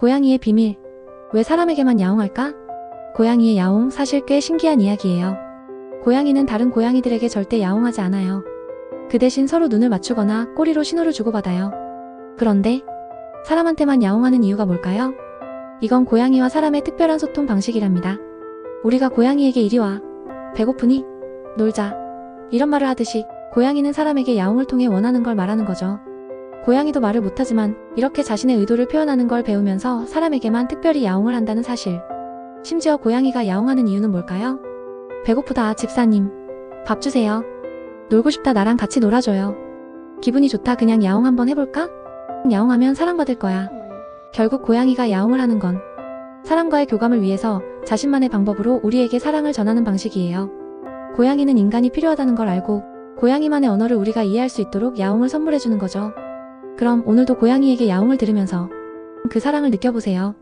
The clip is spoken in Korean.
고양이의 비밀. 왜 사람에게만 야옹할까? 고양이의 야옹 사실 꽤 신기한 이야기예요. 고양이는 다른 고양이들에게 절대 야옹하지 않아요. 그 대신 서로 눈을 맞추거나 꼬리로 신호를 주고받아요. 그런데 사람한테만 야옹하는 이유가 뭘까요? 이건 고양이와 사람의 특별한 소통 방식이랍니다. 우리가 고양이에게 이리 와. 배고프니? 놀자. 이런 말을 하듯이 고양이는 사람에게 야옹을 통해 원하는 걸 말하는 거죠. 고양이도 말을 못하지만 이렇게 자신의 의도를 표현하는 걸 배우면서 사람에게만 특별히 야옹을 한다는 사실. 심지어 고양이가 야옹하는 이유는 뭘까요? 배고프다, 집사님. 밥 주세요. 놀고 싶다, 나랑 같이 놀아줘요. 기분이 좋다, 그냥 야옹 한번 해볼까? 야옹하면 사랑받을 거야. 결국 고양이가 야옹을 하는 건 사람과의 교감을 위해서 자신만의 방법으로 우리에게 사랑을 전하는 방식이에요. 고양이는 인간이 필요하다는 걸 알고 고양이만의 언어를 우리가 이해할 수 있도록 야옹을 선물해주는 거죠. 그럼 오늘도 고양이에게 야옹을 들으면서 그 사랑을 느껴보세요.